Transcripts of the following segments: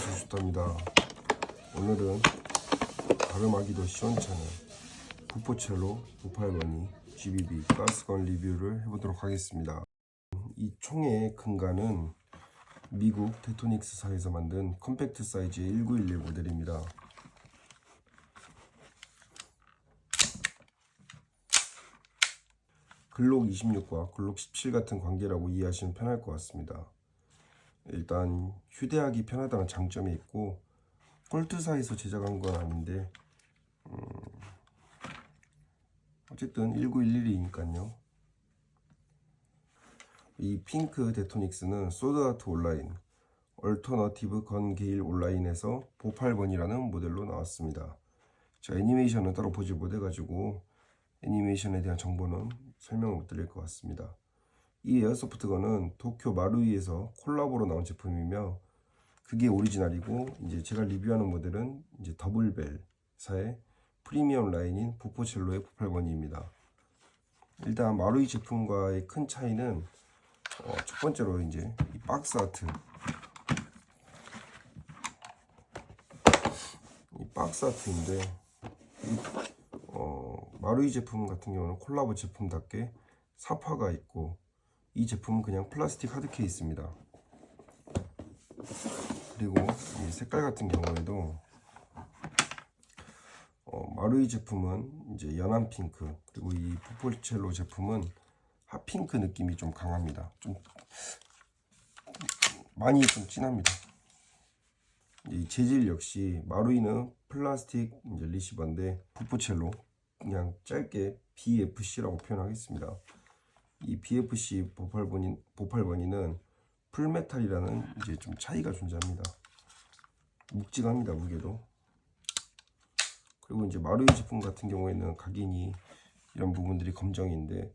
반갑습니다. 오늘은 발음하기도 시원찮은 부포첼로 58번이 GBB 가스건 리뷰를 해보도록 하겠습니다. 이 총의 근간은 미국 테토닉스사에서 만든 컴팩트 사이즈의 1911 모델입니다. 글록 26과 글록 17 같은 관계라고 이해하시면 편할 것 같습니다. 일단 휴대하기 편하다는 장점이 있고 폴트사에서 제작한 건 아닌데 음, 어쨌든 1911이니까요. 이 핑크 데토닉스는 소드아트 온라인 얼터너티브 건 게일 온라인에서 보팔번이라는 모델로 나왔습니다. 자 애니메이션은 따로 보지 못해가지고 애니메이션에 대한 정보는 설명을 못 드릴 것 같습니다. 이 에어소프트건은 도쿄 마루이에서 콜라보로 나온 제품이며 그게 오리지널이고 이제 제가 리뷰하는 모델은 이제 더블벨사의 프리미엄 라인인 부포첼로의 98번입니다. 일단 마루이 제품과의 큰 차이는 어, 첫 번째로 이제 이 박스 아트 이 박스 아트인데 이, 어, 마루이 제품 같은 경우는 콜라보 제품답게 사파가 있고 이 제품은 그냥 플라스틱 하드 케이스입니다. 그리고 이 색깔 같은 경우에도 어, 마루이 제품은 이제 연한 핑크 그리고 이 부폴첼로 제품은 핫핑크 느낌이 좀 강합니다. 좀 많이 좀 진합니다. 이 재질 역시 마루이는 플라스틱 이제 리시버인데 부포첼로 그냥 짧게 BFC라고 표현하겠습니다. 이 BFC 보팔버니, 보팔버니는 풀메탈이라는 이제 좀 차이가 존재합니다. 묵직합니다 무게도. 그리고 이제 마루이 제품 같은 경우에는 각인이 이런 부분들이 검정인데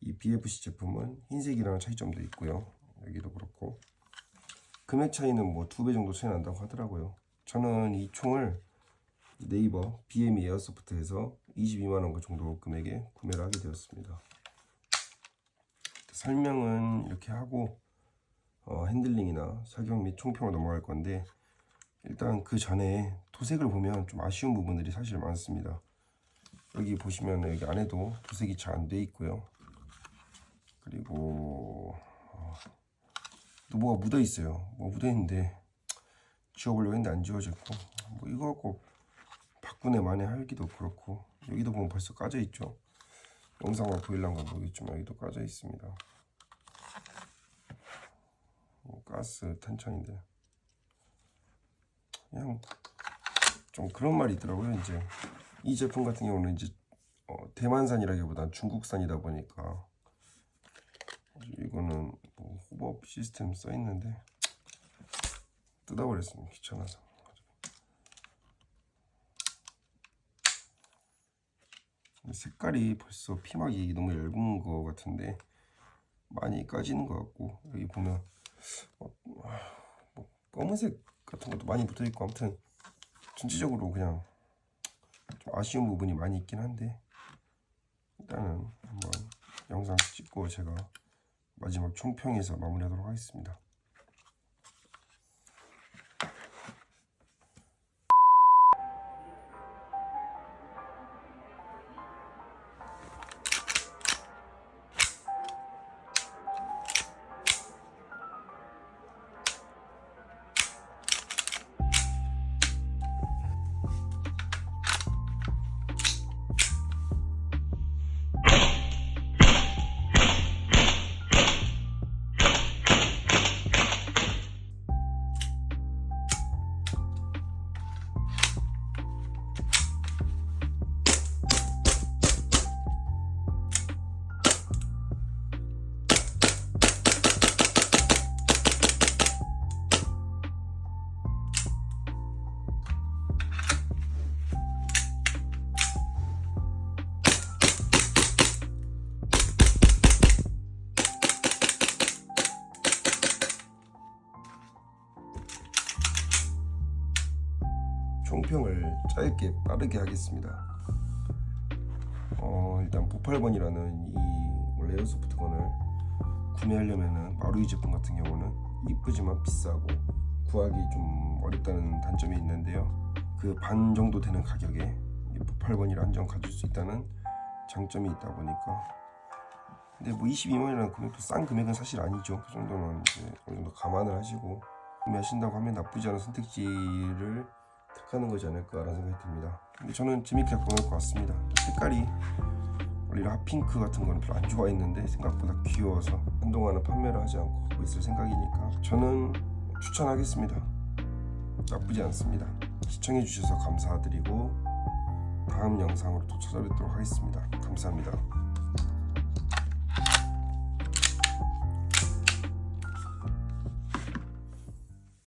이 BFC 제품은 흰색이라는 차이점도 있고요. 여기도 그렇고 금액 차이는 뭐 두 배 정도 차이 난다고 하더라고요. 저는 이 총을 네이버 BM 에어소프트에서 22만 원 정도 금액에 구매를 하게 되었습니다. 설명은 이렇게 하고 어, 핸들링이나 사격 및 총평으로 넘어갈 건데 일단 그 전에 도색을 보면 좀 아쉬운 부분들이 사실 많습니다. 여기 보시면 여기 안에도 도색이 잘 안 돼 있고요. 그리고 어, 또 뭐가 묻어 있어요. 뭐 묻어 있는데 지워보려고 했는데 안 지워졌고 뭐 이거 갖고 바꾸네 만에 할기도 그렇고 여기도 보면 벌써 까져 있죠. 영상만 보일란가 모르겠지만 여기도 까져 있습니다. 뭐 가스 탄창인데 그냥 좀 그런 말이 있더라고요. 이제 이 제품 같은 경우는 이제 어, 대만산이라기보단 중국산이다 보니까 이거는 뭐 호법 시스템 써 있는데 뜯어버렸습니다. 귀찮아서. 색깔이 벌써 피막이 너무 얇은 것 같은데 많이 까지는 것 같고 여기 보면 어, 뭐 검은색 같은 것도 많이 붙어 있고 아무튼 전체적으로 그냥 좀 아쉬운 부분이 많이 있긴 한데 일단은 한번 영상 찍고 제가 마지막 총평에서 마무리하도록 하겠습니다. 총평을 짧게 빠르게 하겠습니다. 어, 일단 보팔번이라는 이 원래 에어소프트건을 구매하려면은 마루이 제품 같은 경우는 이쁘지만 비싸고 구하기 좀 어렵다는 단점이 있는데요. 그 반 정도 되는 가격에 8번이라 한정 가질 수 있다는 장점이 있다 보니까 근데 뭐 22만이라는 금액도 싼 금액은 사실 아니죠. 그 정도는 이제 어느 정도 감안을 하시고 구매하신다고 하면 나쁘지 않은 선택지를 택하는 거지 않을까라는 생각이 듭니다. 근데 저는 재밌게 구매할 것 같습니다. 색깔이 원래 핫핑크 같은 거는 별로 안 좋아했는데 생각보다 귀여워서 한동안은 판매를 하지 않고 하고 있을 생각이니까 저는 추천하겠습니다. 나쁘지 않습니다. 시청해 주셔서 감사드리고 다음 영상으로 또 찾아뵙도록 하겠습니다. 감사합니다.